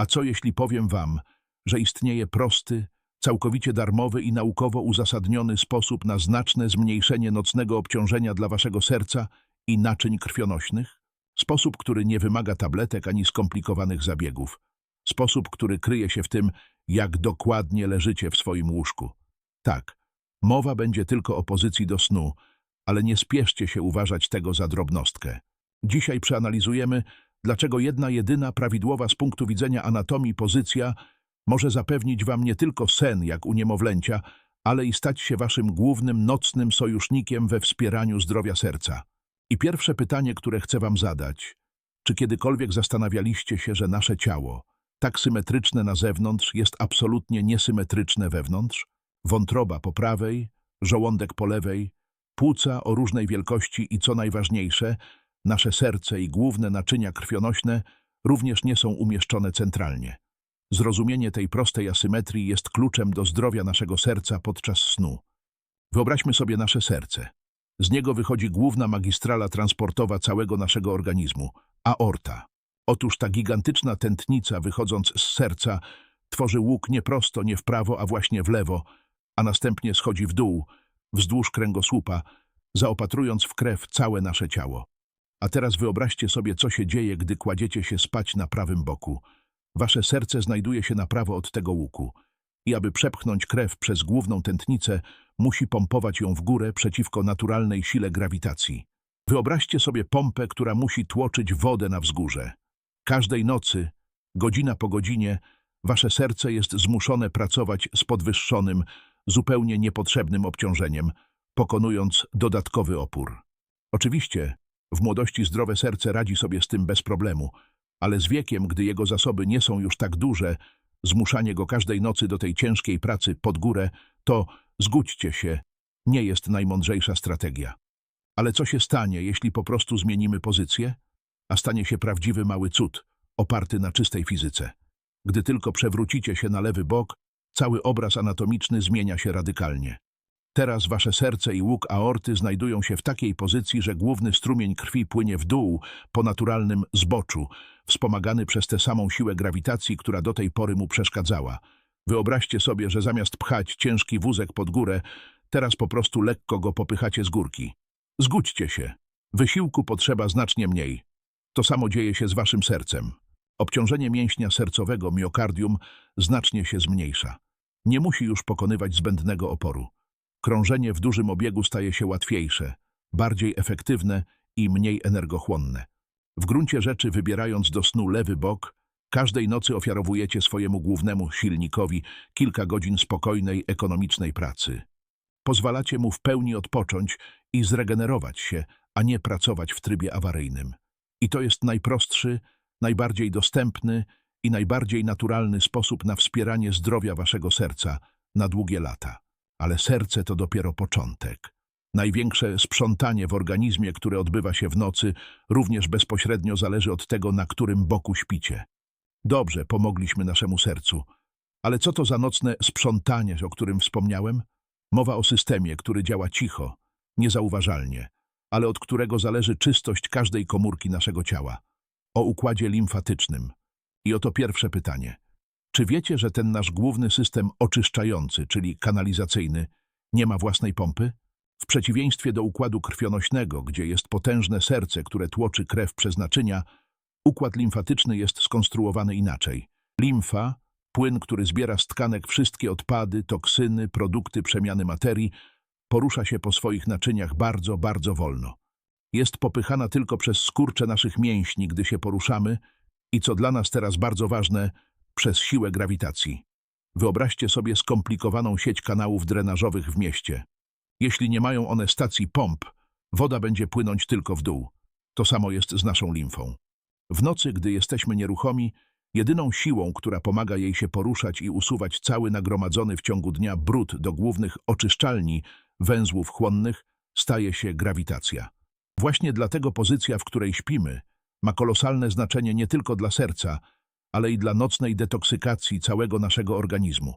A co jeśli powiem wam, że istnieje prosty, całkowicie darmowy i naukowo uzasadniony sposób na znaczne zmniejszenie nocnego obciążenia dla waszego serca i naczyń krwionośnych? Sposób, który nie wymaga tabletek ani skomplikowanych zabiegów. Sposób, który kryje się w tym, jak dokładnie leżycie w swoim łóżku. Tak, mowa będzie tylko o pozycji do snu, ale nie spieszcie się uważać tego za drobnostkę. Dzisiaj przeanalizujemy, dlaczego jedna jedyna prawidłowa z punktu widzenia anatomii pozycja może zapewnić wam nie tylko sen jak u niemowlęcia, ale i stać się waszym głównym nocnym sojusznikiem we wspieraniu zdrowia serca. I pierwsze pytanie, które chcę wam zadać, czy kiedykolwiek zastanawialiście się, że nasze ciało, tak symetryczne na zewnątrz, jest absolutnie niesymetryczne wewnątrz? Wątroba po prawej, żołądek po lewej, płuca o różnej wielkości i co najważniejsze, nasze serce i główne naczynia krwionośne również nie są umieszczone centralnie. Zrozumienie tej prostej asymetrii jest kluczem do zdrowia naszego serca podczas snu. Wyobraźmy sobie nasze serce. Z niego wychodzi główna magistrala transportowa całego naszego organizmu – aorta. Otóż ta gigantyczna tętnica wychodząc z serca tworzy łuk nie prosto, nie w prawo, a właśnie w lewo, a następnie schodzi w dół, wzdłuż kręgosłupa, zaopatrując w krew całe nasze ciało. A teraz wyobraźcie sobie, co się dzieje, gdy kładziecie się spać na prawym boku. Wasze serce znajduje się na prawo od tego łuku i aby przepchnąć krew przez główną tętnicę, musi pompować ją w górę przeciwko naturalnej sile grawitacji. Wyobraźcie sobie pompę, która musi tłoczyć wodę na wzgórze. Każdej nocy, godzina po godzinie, wasze serce jest zmuszone pracować z podwyższonym, zupełnie niepotrzebnym obciążeniem, pokonując dodatkowy opór. Oczywiście, w młodości zdrowe serce radzi sobie z tym bez problemu, ale z wiekiem, gdy jego zasoby nie są już tak duże, zmuszanie go każdej nocy do tej ciężkiej pracy pod górę, to zgódźcie się, nie jest najmądrzejsza strategia. Ale co się stanie, jeśli po prostu zmienimy pozycję? A stanie się prawdziwy mały cud, oparty na czystej fizyce. Gdy tylko przewrócicie się na lewy bok, cały obraz anatomiczny zmienia się radykalnie. Teraz wasze serce i łuk aorty znajdują się w takiej pozycji, że główny strumień krwi płynie w dół po naturalnym zboczu, wspomagany przez tę samą siłę grawitacji, która do tej pory mu przeszkadzała. Wyobraźcie sobie, że zamiast pchać ciężki wózek pod górę, teraz po prostu lekko go popychacie z górki. Zgódźcie się. Wysiłku potrzeba znacznie mniej. To samo dzieje się z waszym sercem. Obciążenie mięśnia sercowego, miokardium, znacznie się zmniejsza. Nie musi już pokonywać zbędnego oporu. Krążenie w dużym obiegu staje się łatwiejsze, bardziej efektywne i mniej energochłonne. W gruncie rzeczy, wybierając do snu lewy bok, każdej nocy ofiarowujecie swojemu głównemu silnikowi kilka godzin spokojnej, ekonomicznej pracy. Pozwalacie mu w pełni odpocząć i zregenerować się, a nie pracować w trybie awaryjnym. I to jest najprostszy, najbardziej dostępny i najbardziej naturalny sposób na wspieranie zdrowia waszego serca na długie lata. Ale serce to dopiero początek. Największe sprzątanie w organizmie, które odbywa się w nocy, również bezpośrednio zależy od tego, na którym boku śpicie. Dobrze, pomogliśmy naszemu sercu. Ale co to za nocne sprzątanie, o którym wspomniałem? Mowa o systemie, który działa cicho, niezauważalnie, ale od którego zależy czystość każdej komórki naszego ciała. O układzie limfatycznym. I oto pierwsze pytanie. Czy wiecie, że ten nasz główny system oczyszczający, czyli kanalizacyjny, nie ma własnej pompy? W przeciwieństwie do układu krwionośnego, gdzie jest potężne serce, które tłoczy krew przez naczynia, układ limfatyczny jest skonstruowany inaczej. Limfa, płyn, który zbiera z tkanek wszystkie odpady, toksyny, produkty przemiany materii, porusza się po swoich naczyniach bardzo, bardzo wolno. Jest popychana tylko przez skurcze naszych mięśni, gdy się poruszamy i, co dla nas teraz bardzo ważne, przez siłę grawitacji. Wyobraźcie sobie skomplikowaną sieć kanałów drenażowych w mieście. Jeśli nie mają one stacji pomp, woda będzie płynąć tylko w dół. To samo jest z naszą limfą. W nocy, gdy jesteśmy nieruchomi, jedyną siłą, która pomaga jej się poruszać i usuwać cały nagromadzony w ciągu dnia brud do głównych oczyszczalni, węzłów chłonnych, staje się grawitacja. Właśnie dlatego pozycja, w której śpimy, ma kolosalne znaczenie nie tylko dla serca, ale i dla nocnej detoksykacji całego naszego organizmu.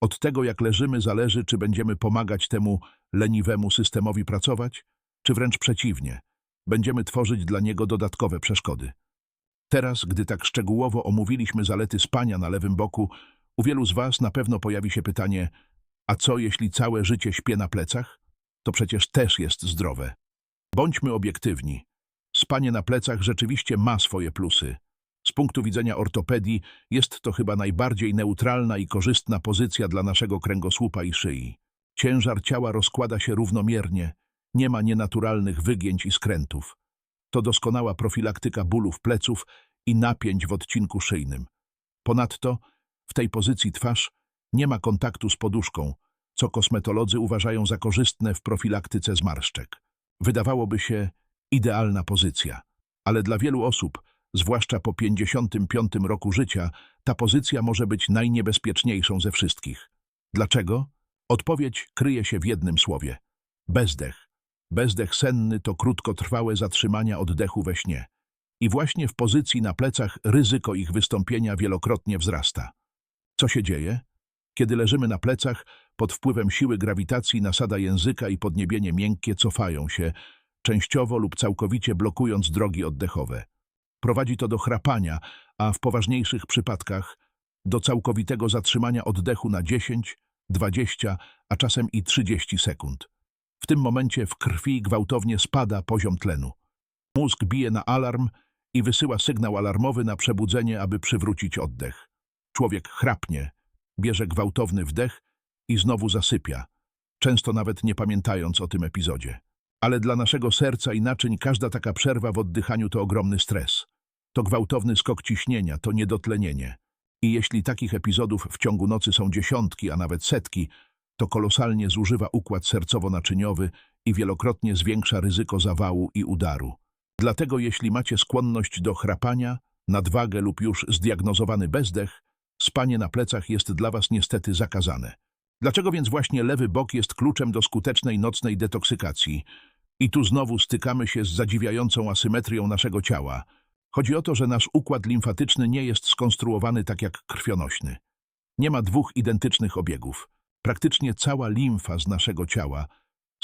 Od tego, jak leżymy, zależy, czy będziemy pomagać temu leniwemu systemowi pracować, czy wręcz przeciwnie, będziemy tworzyć dla niego dodatkowe przeszkody. Teraz, gdy tak szczegółowo omówiliśmy zalety spania na lewym boku, u wielu z Was na pewno pojawi się pytanie, a co jeśli całe życie śpię na plecach? To przecież też jest zdrowe. Bądźmy obiektywni. Spanie na plecach rzeczywiście ma swoje plusy. Z punktu widzenia ortopedii jest to chyba najbardziej neutralna i korzystna pozycja dla naszego kręgosłupa i szyi. Ciężar ciała rozkłada się równomiernie, nie ma nienaturalnych wygięć i skrętów. To doskonała profilaktyka bólów pleców i napięć w odcinku szyjnym. Ponadto w tej pozycji twarz nie ma kontaktu z poduszką, co kosmetolodzy uważają za korzystne w profilaktyce zmarszczek. Wydawałoby się idealna pozycja, ale dla wielu osób, zwłaszcza po 55 roku życia, ta pozycja może być najniebezpieczniejszą ze wszystkich. Dlaczego? Odpowiedź kryje się w jednym słowie. Bezdech. Bezdech senny to krótkotrwałe zatrzymania oddechu we śnie. I właśnie w pozycji na plecach ryzyko ich wystąpienia wielokrotnie wzrasta. Co się dzieje? Kiedy leżymy na plecach, pod wpływem siły grawitacji nasada języka i podniebienie miękkie cofają się, częściowo lub całkowicie blokując drogi oddechowe. Prowadzi to do chrapania, a w poważniejszych przypadkach do całkowitego zatrzymania oddechu na 10, 20, a czasem i 30 sekund. W tym momencie w krwi gwałtownie spada poziom tlenu. Mózg bije na alarm i wysyła sygnał alarmowy na przebudzenie, aby przywrócić oddech. Człowiek chrapnie, bierze gwałtowny wdech i znowu zasypia, często nawet nie pamiętając o tym epizodzie. Ale dla naszego serca i naczyń każda taka przerwa w oddychaniu to ogromny stres. To gwałtowny skok ciśnienia, to niedotlenienie. I jeśli takich epizodów w ciągu nocy są dziesiątki, a nawet setki, to kolosalnie zużywa układ sercowo-naczyniowy i wielokrotnie zwiększa ryzyko zawału i udaru. Dlatego jeśli macie skłonność do chrapania, nadwagę lub już zdiagnozowany bezdech, spanie na plecach jest dla Was niestety zakazane. Dlaczego więc właśnie lewy bok jest kluczem do skutecznej nocnej detoksykacji? I tu znowu stykamy się z zadziwiającą asymetrią naszego ciała. Chodzi o to, że nasz układ limfatyczny nie jest skonstruowany tak jak krwionośny. Nie ma dwóch identycznych obiegów. Praktycznie cała limfa z naszego ciała,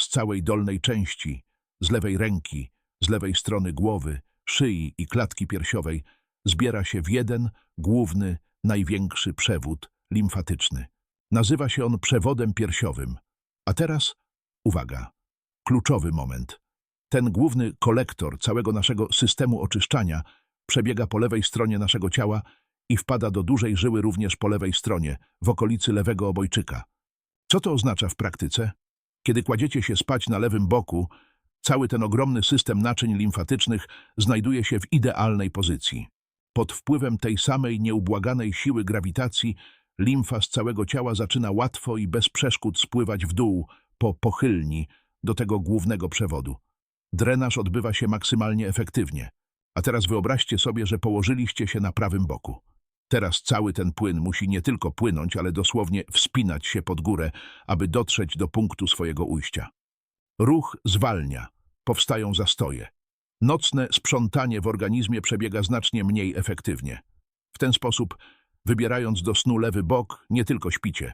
z całej dolnej części, z lewej ręki, z lewej strony głowy, szyi i klatki piersiowej zbiera się w jeden, główny, największy przewód limfatyczny. Nazywa się on przewodem piersiowym. A teraz, uwaga, kluczowy moment. Ten główny kolektor całego naszego systemu oczyszczania przebiega po lewej stronie naszego ciała i wpada do dużej żyły również po lewej stronie, w okolicy lewego obojczyka. Co to oznacza w praktyce? Kiedy kładziecie się spać na lewym boku, cały ten ogromny system naczyń limfatycznych znajduje się w idealnej pozycji. Pod wpływem tej samej nieubłaganej siły grawitacji limfa z całego ciała zaczyna łatwo i bez przeszkód spływać w dół, po pochylni, do tego głównego przewodu. Drenaż odbywa się maksymalnie efektywnie. A teraz wyobraźcie sobie, że położyliście się na prawym boku. Teraz cały ten płyn musi nie tylko płynąć, ale dosłownie wspinać się pod górę, aby dotrzeć do punktu swojego ujścia. Ruch zwalnia, powstają zastoje. Nocne sprzątanie w organizmie przebiega znacznie mniej efektywnie. W ten sposób, wybierając do snu lewy bok, nie tylko śpicie.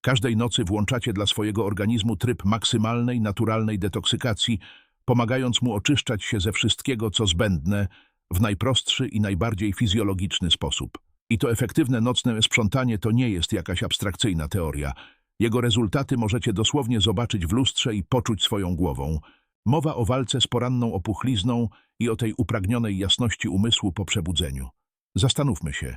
Każdej nocy włączacie dla swojego organizmu tryb maksymalnej, naturalnej detoksykacji, pomagając mu oczyszczać się ze wszystkiego, co zbędne, w najprostszy i najbardziej fizjologiczny sposób. I to efektywne nocne sprzątanie to nie jest jakaś abstrakcyjna teoria. Jego rezultaty możecie dosłownie zobaczyć w lustrze i poczuć swoją głową. Mowa o walce z poranną opuchlizną i o tej upragnionej jasności umysłu po przebudzeniu. Zastanówmy się,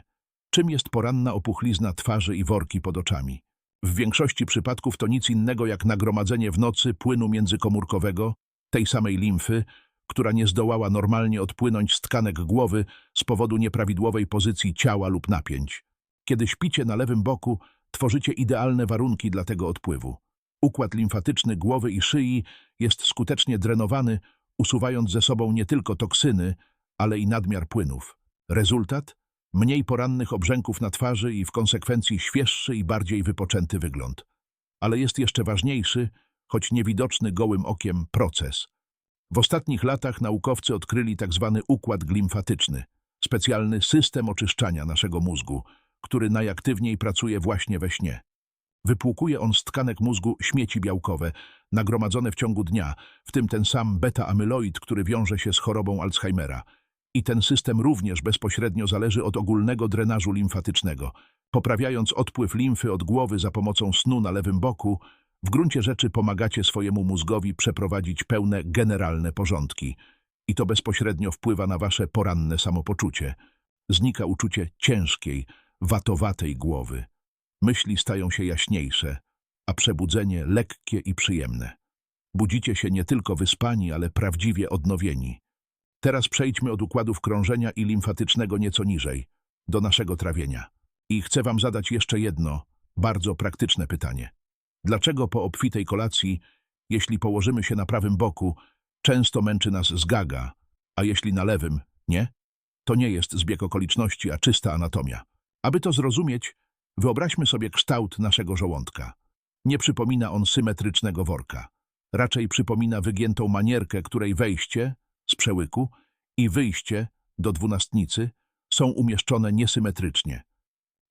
czym jest poranna opuchlizna twarzy i worki pod oczami. W większości przypadków to nic innego jak nagromadzenie w nocy płynu międzykomórkowego, tej samej limfy, która nie zdołała normalnie odpłynąć z tkanek głowy z powodu nieprawidłowej pozycji ciała lub napięć. Kiedy śpicie na lewym boku, tworzycie idealne warunki dla tego odpływu. Układ limfatyczny głowy i szyi jest skutecznie drenowany, usuwając ze sobą nie tylko toksyny, ale i nadmiar płynów. Rezultat? Mniej porannych obrzęków na twarzy i w konsekwencji świeższy i bardziej wypoczęty wygląd. Ale jest jeszcze ważniejszy, choć niewidoczny gołym okiem, proces. W ostatnich latach naukowcy odkryli tzw. Tak układ glimfatyczny, specjalny system oczyszczania naszego mózgu, który najaktywniej pracuje właśnie we śnie. Wypłukuje on z tkanek mózgu śmieci białkowe, nagromadzone w ciągu dnia, w tym ten sam beta-amyloid, który wiąże się z chorobą Alzheimera. I ten system również bezpośrednio zależy od ogólnego drenażu limfatycznego. Poprawiając odpływ limfy od głowy za pomocą snu na lewym boku, w gruncie rzeczy pomagacie swojemu mózgowi przeprowadzić pełne generalne porządki. I to bezpośrednio wpływa na wasze poranne samopoczucie. Znika uczucie ciężkiej, watowatej głowy. Myśli stają się jaśniejsze, a przebudzenie lekkie i przyjemne. Budzicie się nie tylko wyspani, ale prawdziwie odnowieni. Teraz przejdźmy od układów krążenia i limfatycznego nieco niżej, do naszego trawienia. I chcę wam zadać jeszcze jedno, bardzo praktyczne pytanie. Dlaczego po obfitej kolacji, jeśli położymy się na prawym boku, często męczy nas zgaga, a jeśli na lewym, nie? To nie jest zbieg okoliczności, a czysta anatomia. Aby to zrozumieć, wyobraźmy sobie kształt naszego żołądka. Nie przypomina on symetrycznego worka. Raczej przypomina wygiętą manierkę, której wejście z przełyku i wyjście do dwunastnicy są umieszczone niesymetrycznie.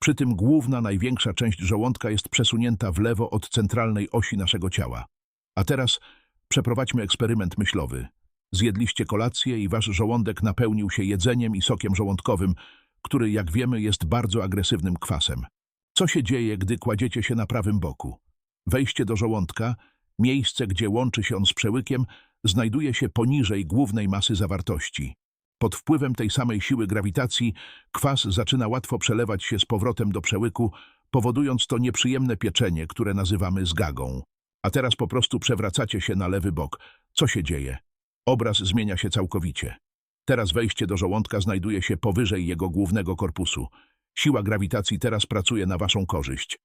Przy tym główna, największa część żołądka jest przesunięta w lewo od centralnej osi naszego ciała. A teraz przeprowadźmy eksperyment myślowy. Zjedliście kolację i wasz żołądek napełnił się jedzeniem i sokiem żołądkowym, który, jak wiemy, jest bardzo agresywnym kwasem. Co się dzieje, gdy kładziecie się na prawym boku? Wejście do żołądka, miejsce, gdzie łączy się on z przełykiem, znajduje się poniżej głównej masy zawartości. Pod wpływem tej samej siły grawitacji kwas zaczyna łatwo przelewać się z powrotem do przełyku, powodując to nieprzyjemne pieczenie, które nazywamy zgagą. A teraz po prostu przewracacie się na lewy bok. Co się dzieje? Obraz zmienia się całkowicie. Teraz wejście do żołądka znajduje się powyżej jego głównego korpusu. Siła grawitacji teraz pracuje na waszą korzyść.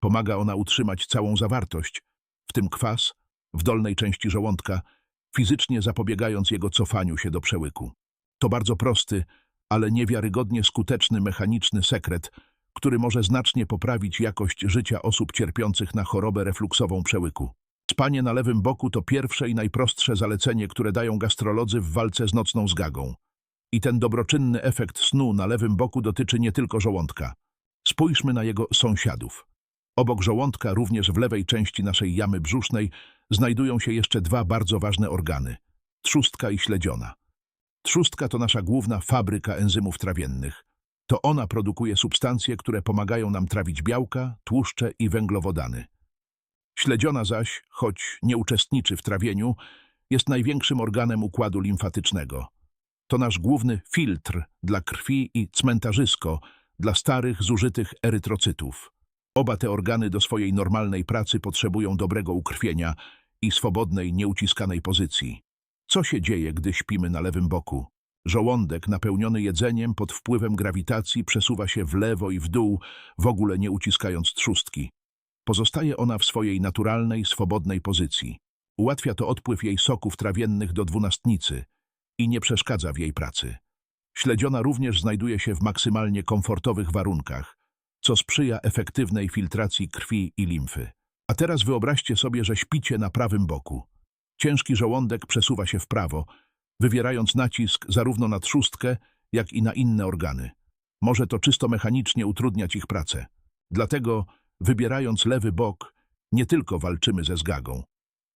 Pomaga ona utrzymać całą zawartość, w tym kwas, w dolnej części żołądka, fizycznie zapobiegając jego cofaniu się do przełyku. To bardzo prosty, ale niewiarygodnie skuteczny mechaniczny sekret, który może znacznie poprawić jakość życia osób cierpiących na chorobę refluksową przełyku. Spanie na lewym boku to pierwsze i najprostsze zalecenie, które dają gastrolodzy w walce z nocną zgagą. I ten dobroczynny efekt snu na lewym boku dotyczy nie tylko żołądka. Spójrzmy na jego sąsiadów. Obok żołądka, również w lewej części naszej jamy brzusznej, znajdują się jeszcze dwa bardzo ważne organy – trzustka i śledziona. Trzustka to nasza główna fabryka enzymów trawiennych. To ona produkuje substancje, które pomagają nam trawić białka, tłuszcze i węglowodany. Śledziona zaś, choć nie uczestniczy w trawieniu, jest największym organem układu limfatycznego. To nasz główny filtr dla krwi i cmentarzysko dla starych, zużytych erytrocytów. Oba te organy do swojej normalnej pracy potrzebują dobrego ukrwienia i swobodnej, nieuciskanej pozycji. Co się dzieje, gdy śpimy na lewym boku? Żołądek napełniony jedzeniem pod wpływem grawitacji przesuwa się w lewo i w dół, w ogóle nie uciskając trzustki. Pozostaje ona w swojej naturalnej, swobodnej pozycji. Ułatwia to odpływ jej soków trawiennych do dwunastnicy i nie przeszkadza w jej pracy. Śledziona również znajduje się w maksymalnie komfortowych warunkach, co sprzyja efektywnej filtracji krwi i limfy. A teraz wyobraźcie sobie, że śpicie na prawym boku. Ciężki żołądek przesuwa się w prawo, wywierając nacisk zarówno na trzustkę, jak i na inne organy. Może to czysto mechanicznie utrudniać ich pracę. Dlatego, wybierając lewy bok, nie tylko walczymy ze zgagą.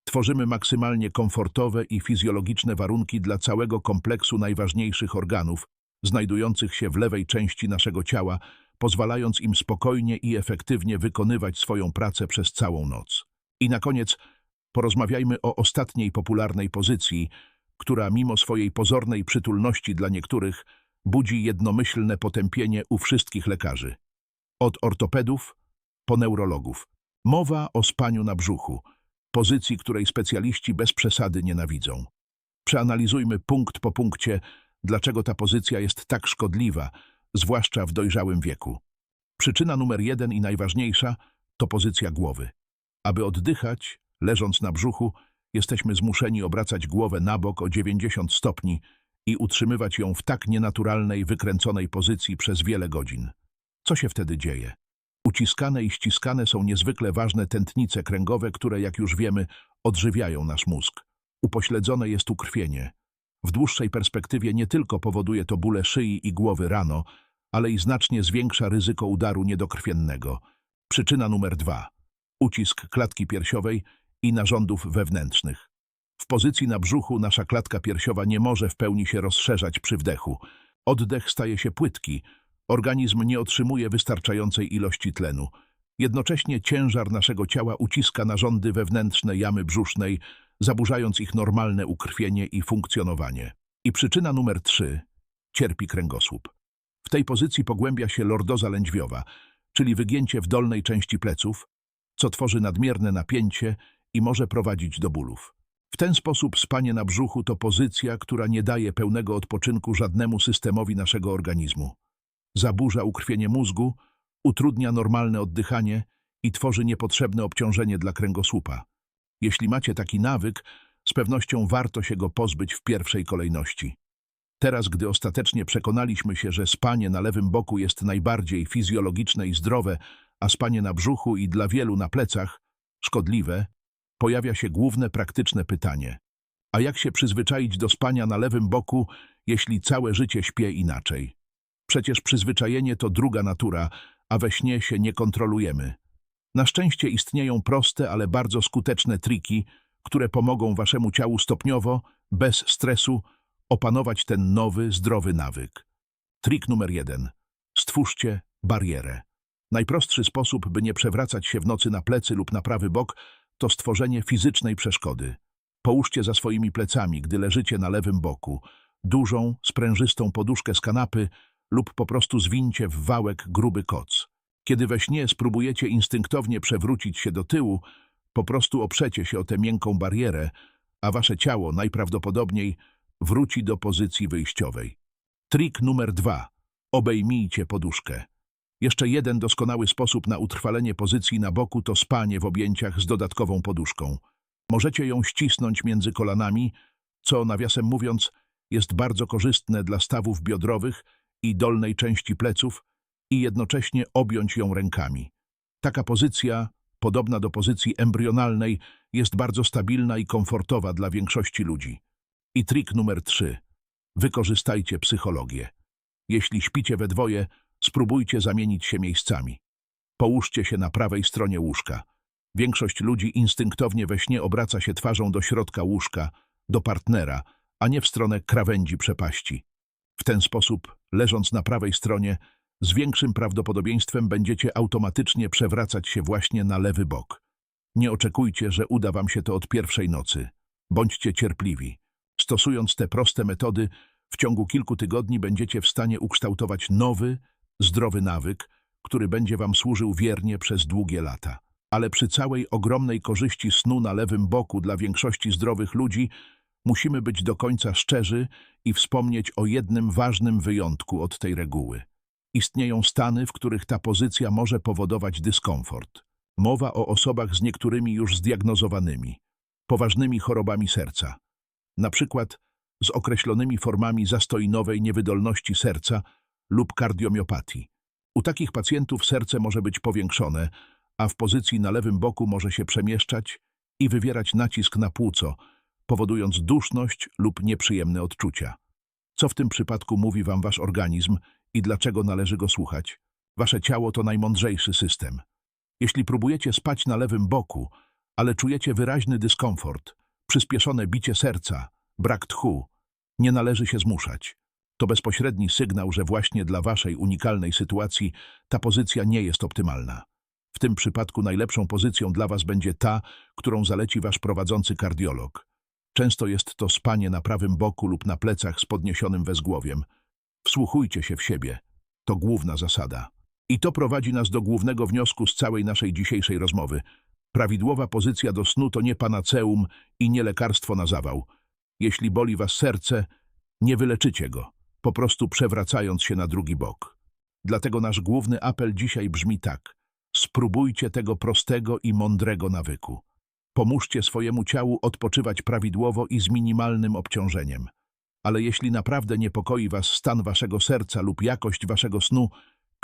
Tworzymy maksymalnie komfortowe i fizjologiczne warunki dla całego kompleksu najważniejszych organów, znajdujących się w lewej części naszego ciała, pozwalając im spokojnie i efektywnie wykonywać swoją pracę przez całą noc. I na koniec porozmawiajmy o ostatniej popularnej pozycji, która mimo swojej pozornej przytulności dla niektórych budzi jednomyślne potępienie u wszystkich lekarzy. Od ortopedów po neurologów. Mowa o spaniu na brzuchu, pozycji, której specjaliści bez przesady nienawidzą. Przeanalizujmy punkt po punkcie, dlaczego ta pozycja jest tak szkodliwa, zwłaszcza w dojrzałym wieku. Przyczyna numer jeden i najważniejsza to pozycja głowy. Aby oddychać, leżąc na brzuchu, jesteśmy zmuszeni obracać głowę na bok o 90 stopni i utrzymywać ją w tak nienaturalnej, wykręconej pozycji przez wiele godzin. Co się wtedy dzieje? Uciskane i ściskane są niezwykle ważne tętnice kręgowe, które, jak już wiemy, odżywiają nasz mózg. Upośledzone jest ukrwienie. W dłuższej perspektywie nie tylko powoduje to bóle szyi i głowy rano, ale i znacznie zwiększa ryzyko udaru niedokrwiennego. Przyczyna numer dwa. Ucisk klatki piersiowej i narządów wewnętrznych. W pozycji na brzuchu nasza klatka piersiowa nie może w pełni się rozszerzać przy wdechu. Oddech staje się płytki, organizm nie otrzymuje wystarczającej ilości tlenu. Jednocześnie ciężar naszego ciała uciska narządy wewnętrzne jamy brzusznej, zaburzając ich normalne ukrwienie i funkcjonowanie. I przyczyna numer trzy – cierpi kręgosłup. Tej pozycji pogłębia się lordoza lędźwiowa, czyli wygięcie w dolnej części pleców, co tworzy nadmierne napięcie i może prowadzić do bólów. W ten sposób spanie na brzuchu to pozycja, która nie daje pełnego odpoczynku żadnemu systemowi naszego organizmu. Zaburza ukrwienie mózgu, utrudnia normalne oddychanie i tworzy niepotrzebne obciążenie dla kręgosłupa. Jeśli macie taki nawyk, z pewnością warto się go pozbyć w pierwszej kolejności. Teraz, gdy ostatecznie przekonaliśmy się, że spanie na lewym boku jest najbardziej fizjologiczne i zdrowe, a spanie na brzuchu i dla wielu na plecach szkodliwe, pojawia się główne praktyczne pytanie. A jak się przyzwyczaić do spania na lewym boku, jeśli całe życie śpię inaczej? Przecież przyzwyczajenie to druga natura, a we śnie się nie kontrolujemy. Na szczęście istnieją proste, ale bardzo skuteczne triki, które pomogą waszemu ciału stopniowo, bez stresu, opanować ten nowy, zdrowy nawyk. Trik numer jeden. Stwórzcie barierę. Najprostszy sposób, by nie przewracać się w nocy na plecy lub na prawy bok, to stworzenie fizycznej przeszkody. Połóżcie za swoimi plecami, gdy leżycie na lewym boku, dużą, sprężystą poduszkę z kanapy lub po prostu zwincie w wałek gruby koc. Kiedy we śnie spróbujecie instynktownie przewrócić się do tyłu, po prostu oprzecie się o tę miękką barierę, a wasze ciało najprawdopodobniej wróci do pozycji wyjściowej. Trik numer dwa. Obejmijcie poduszkę. Jeszcze jeden doskonały sposób na utrwalenie pozycji na boku to spanie w objęciach z dodatkową poduszką. Możecie ją ścisnąć między kolanami, co, nawiasem mówiąc, jest bardzo korzystne dla stawów biodrowych i dolnej części pleców i jednocześnie objąć ją rękami. Taka pozycja, podobna do pozycji embrionalnej, jest bardzo stabilna i komfortowa dla większości ludzi. I trik numer trzy. Wykorzystajcie psychologię. Jeśli śpicie we dwoje, spróbujcie zamienić się miejscami. Połóżcie się na prawej stronie łóżka. Większość ludzi instynktownie we śnie obraca się twarzą do środka łóżka, do partnera, a nie w stronę krawędzi przepaści. W ten sposób, leżąc na prawej stronie, z większym prawdopodobieństwem będziecie automatycznie przewracać się właśnie na lewy bok. Nie oczekujcie, że uda wam się to od pierwszej nocy. Bądźcie cierpliwi. Stosując te proste metody, w ciągu kilku tygodni będziecie w stanie ukształtować nowy, zdrowy nawyk, który będzie wam służył wiernie przez długie lata. Ale przy całej ogromnej korzyści snu na lewym boku dla większości zdrowych ludzi musimy być do końca szczerzy i wspomnieć o jednym ważnym wyjątku od tej reguły. Istnieją stany, w których ta pozycja może powodować dyskomfort. Mowa o osobach z niektórymi już zdiagnozowanymi, poważnymi chorobami serca, na przykład z określonymi formami zastoinowej niewydolności serca lub kardiomiopatii. U takich pacjentów serce może być powiększone, a w pozycji na lewym boku może się przemieszczać i wywierać nacisk na płuco, powodując duszność lub nieprzyjemne odczucia. Co w tym przypadku mówi wam wasz organizm i dlaczego należy go słuchać? Wasze ciało to najmądrzejszy system. Jeśli próbujecie spać na lewym boku, ale czujecie wyraźny dyskomfort, przyspieszone bicie serca, brak tchu, nie należy się zmuszać. To bezpośredni sygnał, że właśnie dla waszej unikalnej sytuacji ta pozycja nie jest optymalna. W tym przypadku najlepszą pozycją dla was będzie ta, którą zaleci wasz prowadzący kardiolog. Często jest to spanie na prawym boku lub na plecach z podniesionym wezgłowiem. Wsłuchujcie się w siebie. To główna zasada. I to prowadzi nas do głównego wniosku z całej naszej dzisiejszej rozmowy. Prawidłowa pozycja do snu to nie panaceum i nie lekarstwo na zawał. Jeśli boli was serce, nie wyleczycie go, po prostu przewracając się na drugi bok. Dlatego nasz główny apel dzisiaj brzmi tak. Spróbujcie tego prostego i mądrego nawyku. Pomóżcie swojemu ciału odpoczywać prawidłowo i z minimalnym obciążeniem. Ale jeśli naprawdę niepokoi was stan waszego serca lub jakość waszego snu,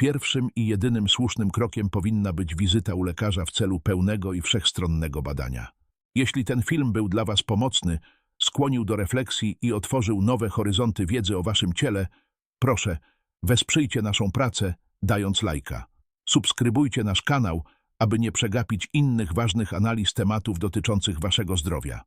pierwszym i jedynym słusznym krokiem powinna być wizyta u lekarza w celu pełnego i wszechstronnego badania. Jeśli ten film był dla was pomocny, skłonił do refleksji i otworzył nowe horyzonty wiedzy o waszym ciele, proszę, wesprzyjcie naszą pracę, dając lajka. Subskrybujcie nasz kanał, aby nie przegapić innych ważnych analiz tematów dotyczących waszego zdrowia.